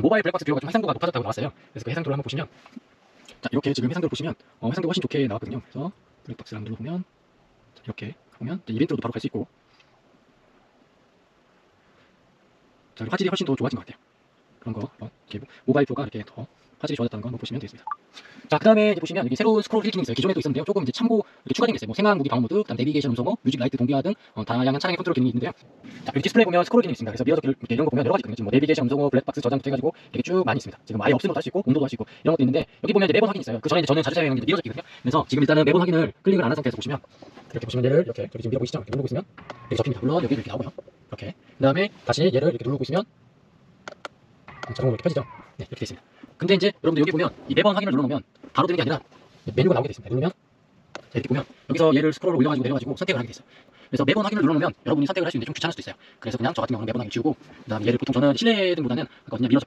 모바일 블랙박스 뷰어가 좀 해상도가 높아졌다고 나왔어요. 그래서 그 해상도를 한번 보시면 자 이렇게 지금 해상도를 보시면 어, 해상도가 훨씬 좋게 나왔거든요. 그래서 블랙박스를 한번 눌러보면 자, 이렇게 보면 이벤트로도 바로 갈 수 있고 자 화질이 훨씬 더 좋아진 것 같아요. 그런 거 어, 이렇게 모바일 뷰어가 이렇게 더 화질이 좋아졌다는 거 보시면 되겠습니다. 자, 그 다음에 보시면 여기 새로운 스크롤 힐 기능이 있어요. 기존에도 있었는데요. 조금 이제 참고 이렇게 추가된 게 있어요. 뭐 생활 무기 방어 모드, 그다음 내비게이션 음성어, 뮤직 라이트 동기화 등 어, 다양한 차량의 컨트롤 기능이 있는데요. 자, 여기 디스플레이 보면 스크롤 기능이 있습니다. 그래서 미러적 이렇게 이런 거 보면 여러 가지 있거든요. 뭐 내비게이션 음성어, 블랙박스 저장부터 해가지고 이렇게 쭉 많이 있습니다. 지금 아예 없음으로도 할 수 있고 온도도 할 수 있고 이런 것도 있는데 여기 보면 이제 매번 확인이 있어요. 그 전에 저는 자주 사용하는 게 미러적이거든요. 그래서 지금 일단은 매번 확인을 클릭을 안 한 상태에서 보시면 이렇게 보시면 얘를 이렇게 여기 지금 미러 보이시죠? 이렇게 누르고 있으면 이렇게 접힙니다. 물론 여기 이렇게 나오고요. 이렇게. 그 다음에 다시 얘를 이렇게 누르고 있으면 자동으로 이렇게 펴지죠? 네, 이렇게 돼 있습니다. 근데 이제 여러분들 여기 보면 이 매번 확인을 눌러놓으면 바로 되는 게 아니라 메뉴가 나오게 돼 있습니다. 누르면 자, 이렇게 보면 여기서 얘를 스크롤을 올려가지고 내려가지고 선택을 하게 돼 있어요. 그래서 매번 확인을 눌러놓으면 여러분이 선택을 할 수 있는데 좀 귀찮을 수도 있어요. 그래서 그냥 저 같은 경우는 매번 확인 지우고 그다음에 얘를 보통 저는 실내 등보다는 그냥 미러